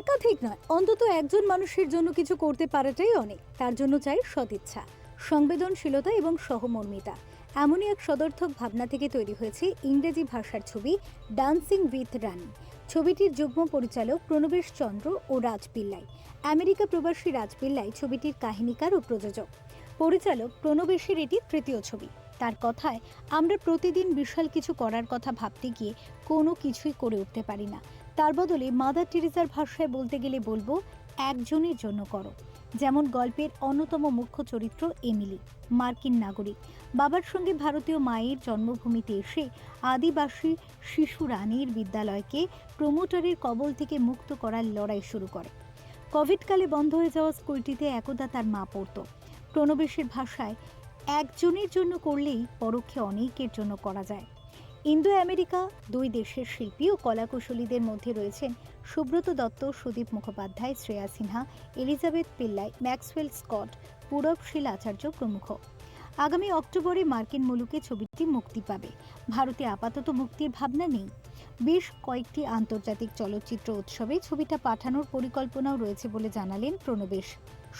একাধিক নয়, অন্তত একজন মানুষের জন্য কিছু করতে পারাটাই অনেক। তার জন্য চাই সদিচ্ছা, সংবেদনশীলতা এবং সহমর্মিতা। এমনই এক সদর্থক ভাবনা থেকে তৈরি হয়েছে ইংরেজি ভাষার ছবি ডান্সিং উইথ রানী ছবিটির যুগ্ম পরিচালক প্রণবেশ চন্দ্র ও রাজ পিল্লাই। আমেরিকা প্রবাসী রাজ পিল্লাই ছবিটির কাহিনীকার ও প্রযোজক। পরিচালক প্রণবেশের এটি তৃতীয় ছবি। তার কথায়, আমরা প্রতিদিন বিশাল কিছু করার কথা ভাবতে গিয়ে কোনো কিছুই করে উঠতে পারি না। তার বদলে মাদার টেরিজার ভাষায় বলতে গেলে বলব, একজনের জন্য করো। যেমন গল্পের অন্যতম মুখ্য চরিত্র এমিলি, মার্কিন নাগরিক। বাবার সঙ্গে ভারতীয় মায়ের জন্মভূমিতে এসে আদিবাসী শিশু রানীর বিদ্যালয়কে প্রমোটারের কবল থেকে মুক্ত করার লড়াই শুরু করে। কোভিডকালে বন্ধ হয়ে যাওয়া স্কুলটিতে একদা তার মা পড়তো। প্রণবেশের ভাষায়, একজনের জন্য করলেই পরোক্ষে অনেকের জন্য করা যায়। ইন্দো আমেরিকা দুই দেশের শিল্পী ও কলাকুশলীদের মধ্যে রয়েছেন Subrata Dutta, Sudip Mukhopadhyay, Shreya Sinha, Elizabeth Pillai, Maxwell Scott Purabsheel Acharya প্রমুখ। আগামী অক্টোবরে মার্কিন মুলুকে ছবিটি মুক্তি পাবে। ভারতে আপাতত মুক্তির ভাবনা নেই। বেশ কয়েকটি আন্তর্জাতিক চলচ্চিত্র উৎসবে ছবিটা পাঠানোর পরিকল্পনাও রয়েছে বলে জানালেন প্রণবেশ।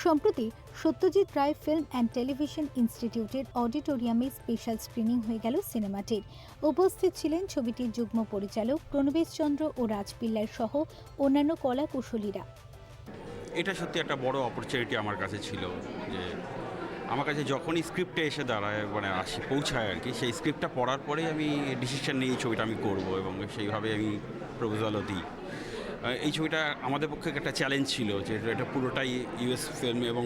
সম্প্রতি Satyajit Ray film and television ইনস্টিটিউটের অডিটোরিয়ামে স্পেশাল স্ক্রিনিং হয়ে গেল সিনেমাটির। উপস্থিত ছিলেন ছবিটির যুগ্ম পরিচালক প্রণবেশ চন্দ্র ও রাজ পিল্লাই সহ অন্যান্য কলা কুশলীরা এটা সত্যি একটা বড় অপরচুনিটি আমার কাছে ছিল যে আমার কাছে যখনই স্ক্রিপ্টে এসে দাঁড়ায় মানে আসি, পৌঁছায় আর কি, সেই স্ক্রিপ্টটা পড়ার পরেই আমি ডিসিশন নিই এই ছবিটা আমি করব এবং সেইভাবে আমি প্রপোজালও দিই। এই ছবিটা আমাদের পক্ষে একটা চ্যালেঞ্জ ছিল যে এটা পুরোটাই ইউএস ফিল্ম এবং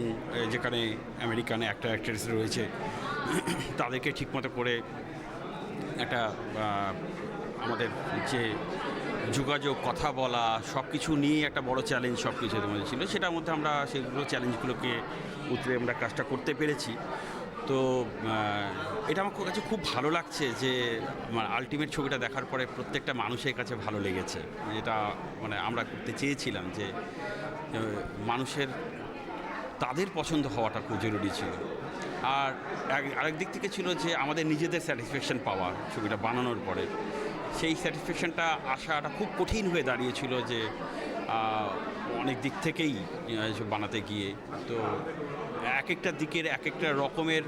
যেখানে আমেরিকান অ্যাক্টর অ্যাক্ট্রেস রয়েছে, তাদেরকে ঠিকমতো করে একটা আমাদের যে যোগাযোগ, কথা বলা সব কিছু নিয়ে একটা বড় চ্যালেঞ্জ সব কিছু মধ্যে ছিল। সেটার মধ্যে আমরা সেগুলো চ্যালেঞ্জগুলোকে উতরে আমরা কাজটা করতে পেরেছি। তো এটা আমার কাছে খুব ভালো লাগছে যে আলটিমেট ছবিটা দেখার পরে প্রত্যেকটা মানুষের কাছে ভালো লেগেছে। এটা মানে আমরা করতে চেয়েছিলাম যে মানুষের, তাদের পছন্দ হওয়াটা খুব জরুরি ছিল। আর আরেক দিক থেকে ছিল যে, আমাদের নিজেদের স্যাটিসফ্যাকশন পাওয়া ছবিটা বানানোর পরে। সেই স্যাটিসফ্যাকশনটা আসাটা খুব কঠিন হয়ে দাঁড়িয়েছিল যে অনেক দিক থেকেই বানাতে গিয়ে। তো এক একটা দিকের এক একটা রকমের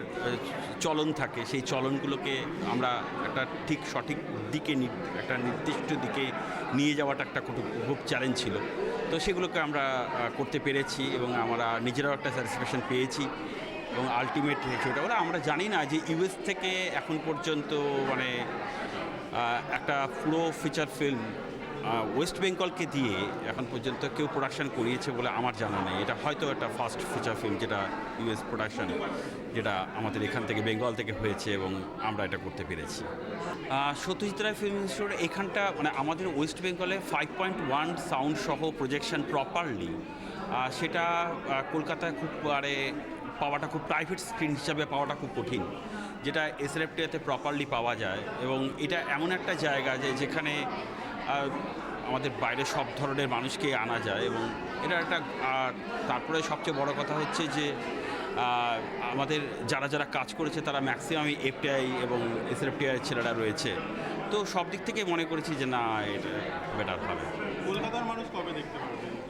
চলন থাকে। সেই চলনগুলোকে আমরা একটা ঠিক সঠিক দিকে একটা নির্দিষ্ট দিকে নিয়ে যাওয়াটা একটা খুব চ্যালেঞ্জ ছিল। তো সেগুলোকে আমরা করতে পেরেছি এবং আমরা নিজেরাও একটা স্যাটিসফ্যাকশন পেয়েছি। এবং আলটিমেট সেটা ওরা আমরা জানি না যে, ইউএস থেকে এখন পর্যন্ত মানে একটা পুরো ফিচার ফিল্ম ওয়েস্ট বেঙ্গলকে দিয়ে এখন পর্যন্ত কেউ প্রোডাকশন করিয়েছে বলে আমার জানা নেই। এটা হয়তো একটা ফার্স্ট ফিচার ফিল্ম যেটা ইউএস প্রোডাকশন যেটা আমাদের এখান থেকে বেঙ্গল থেকে হয়েছে এবং আমরা এটা করতে পেরেছি। সত্যজিৎ রায় ফিল্ম ইনস্টিটিউট এখানটা মানে আমাদের ওয়েস্ট বেঙ্গলে ফাইভ পয়েন্ট ওয়ান সাউন্ড সহ প্রজেকশন প্রপারলি সেটা কলকাতায় খুব, আরে, পাওয়াটা খুব প্রাইভেট স্ক্রিন হিসাবে পাওয়াটা খুব কঠিন। যেটা এসএলএফটিতে প্রপারলি পাওয়া যায় এবং এটা এমন একটা জায়গা যে যেখানে আমাদের বাইরে সব ধরনের মানুষকে আনা যায় এবং এটা একটা, আর তারপরে সবচেয়ে বড় কথা হচ্ছে যে আমাদের যারা যারা কাজ করেছে তারা ম্যাক্সিমামই এফটিআই এবং এসএলএফটিআই ছেলেরা রয়েছে। তো সব দিক থেকে মনে করেছি যে না, এটা বেটার হবে। কলকাতার মানুষ কবে দেখতে চিন্তা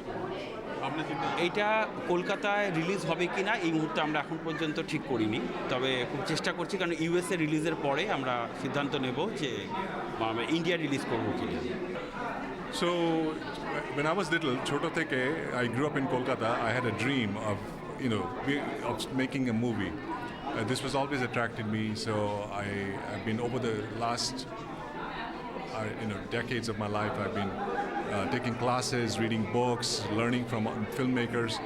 এইটা কলকাতায় রিলিজ হবে কি না এই মুহূর্তে আমরা এখন পর্যন্ত ঠিক করিনি তবে খুব চেষ্টা করছি কারণ ইউএসএ রিলিজের পরে আমরা সিদ্ধান্ত নেব যে ইন্ডিয়া রিলিজ করব কি না So, when I was little, Choto Teke, I grew up in Kolkata. I had a dream of, you know, of making a movie. Uh, this was always attracted me. So I, I've been over the last, you know, decades of my life. I've been uh, taking classes, reading books, learning from um, filmmakers,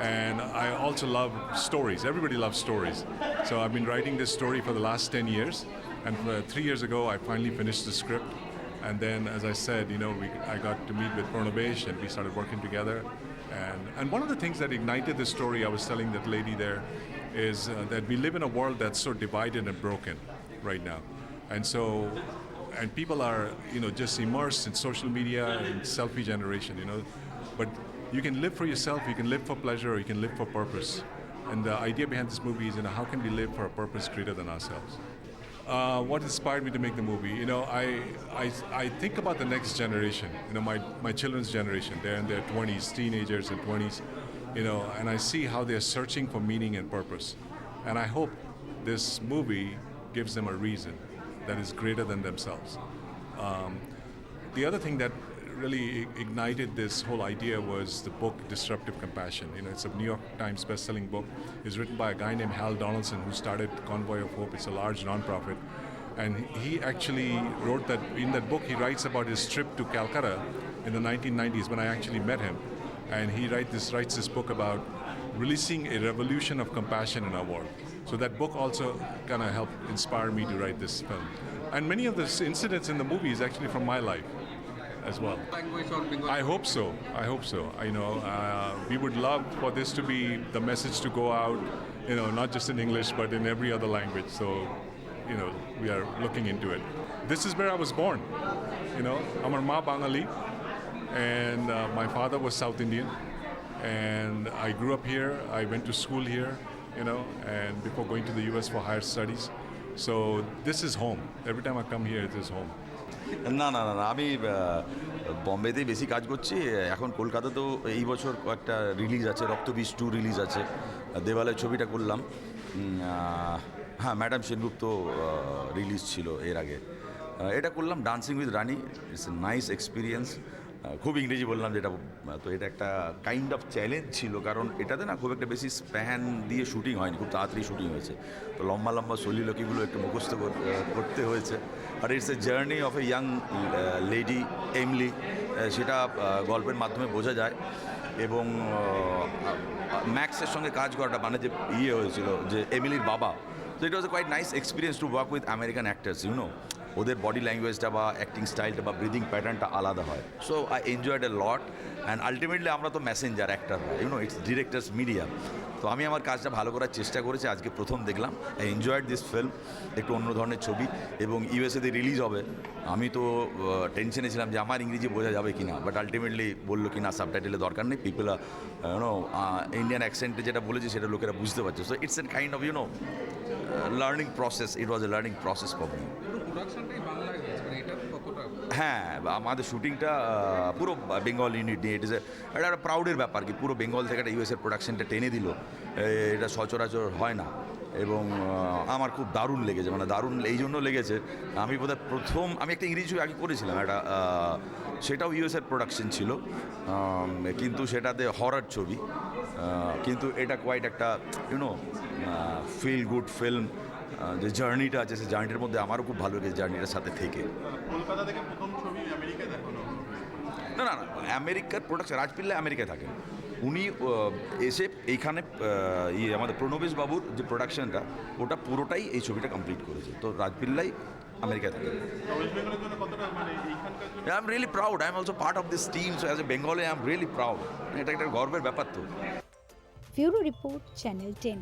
and I also love stories. Everybody loves stories. So I've been writing this story for the last ten years, and uh, three years ago, I finally finished the script. And then, as I said, you know, we, I got to meet with Purnabesh and we started working together. And, and one of the things that ignited this story, I was telling that lady there, is uh, that we live in a world that's so divided and broken right now. And so, and people are, you know, just immersed in social media and selfie generation, you know. But you can live for yourself, you can live for pleasure, or you can live for purpose. And the idea behind this movie is, you know, how can we live for a purpose greater than ourselves? uh, what inspired me to make the movie? You know, I, I, I think about the next generation, you know, my, my children's generation. They're in their 20s, teenagers and 20s, you know, and I see how they're searching for meaning and purpose. And I hope this movie gives them a reason that is greater than themselves. Um, the other thing that really ignited this whole idea was the book Disruptive Compassion. You know, it's a New York Times best-selling book. It's written by a guy named Hal Donaldson who started Convoy of Hope. It's a large nonprofit. And he actually wrote that in that book he writes about his trip to Calcutta in the 1990s when I actually met him. And he write this, writes this book about releasing a revolution of compassion in our world. So that book also kind of helped inspire me to write this film. And many of the incidents in the movie is actually from my life as well. I hope so. I hope so. I know uh, we would love for this to be the message to go out, you know, not just in English but in every other language. So, you know, we are looking into it. This is where I was born. You know, I'm Amar Ma Bangali, and uh, my father was South Indian, and I grew up here. I went to school here, you know, and before going to the U.S. for higher studies. So this is home. Every time I come here, it is home. না না না আমি বম্বেতেই বেশি কাজ করছি এখন কলকাতাতেও এই বছর একটা রিলিজ আছে রক্তবীজ টু রিলিজ আছে দেওয়ালের ছবিটা করলাম হ্যাঁ ম্যাডাম সেনগুপ্ত রিলিজ ছিল এর আগে এটা করলাম dancing with Rani it's a nice experience খুব ইংরেজি বললাম যেটা তো এটা একটা কাইন্ড অফ চ্যালেঞ্জ ছিল, কারণ এটাতে না খুব একটা বেশি স্প্যান দিয়ে শুটিং হয়নি, খুব তাড়াতাড়ি শুটিং হয়েছে। তো লম্বা লম্বা সলিলকিগুলো একটু মুখস্থ কর- করতে হয়েছে। আর it's a journey of a young lady Emily সেটা গল্পের মাধ্যমে বোঝা যায়। এবং ম্যাক্সের সঙ্গে কাজ করাটা মানে যে ইয়ে হয়েছিল, যে এমিলির বাবা। তো it was a quite nice experience to work with American actors you know ওদের বডি ল্যাঙ্গুয়েজটা বা অ্যাক্টিং স্টাইলটা বা ব্রিদিং প্যাটার্নটা আলাদা হয়। So I enjoyed a lot and ultimately আমরা তো messenger actor you know it's directors media তো আমি আমার কাজটা ভালো করার চেষ্টা করেছি। আজকে প্রথম দেখলাম। আই এনজয়েড দিস ফিল্ম একটু অন্য ধরনের ছবি। এবং ইউএসএতে রিলিজ হবে। আমি তো টেনশনে ছিলাম যে আমার ইংরেজি বোঝা যাবে কি না বাট আলটিমেটলি বলল কি না সাবটাইটেলের দরকার নেই। পিপল ইউনো ইন্ডিয়ান অ্যাকসেন্টে যেটা বলেছি সেটা লোকেরা বুঝতে পারছে। So it's an kind of you know learning process it was a learning process for me হ্যাঁ আমাদের শুটিংটা পুরো বেঙ্গল ইউনিট নিয়ে। ইট ইজ এটা একটা প্রাউডের ব্যাপার কি? পুরো বেঙ্গল থেকে একটা ইউএসের প্রোডাকশনটা টেনে দিল। এটা সচরাচর হয় না। এবং আমার খুব দারুণ লেগেছে। মানে দারুণ এই জন্য লেগেছে। আমি বোধহয় প্রথম আমি একটা ইংরেজি ছবি আগে করেছিলাম একটা সেটাও ইউএসের প্রোডাকশন ছিল। কিন্তু সেটাতে হরার ছবি। কিন্তু এটা কোয়াইট একটা ইউনো ফিল গুড ফিল্ম যে জার্নিটা আছে সেই জার্নিটার মধ্যে আমারও খুব ভালো লেগেছে জার্নিটার সাথে থেকে। কলকাতা থেকে প্রথম ছবি আমেরিকায় দেখানো। না না না আমেরিকার প্রোডাকশন রাজপিল্লা আমেরিকায় থাকেন। উনি এসে এইখানে ইয়ে আমাদের প্রণবেশ বাবুর যে প্রোডাকশনটা ওটা পুরোটাই এই ছবিটা কমপ্লিট করেছে। তো রাজপিল্লাই আমেরিকা থেকে। Proud I also part so as বেঙ্গলে এটা একটা গর্বের ব্যাপার তো। Report channel ten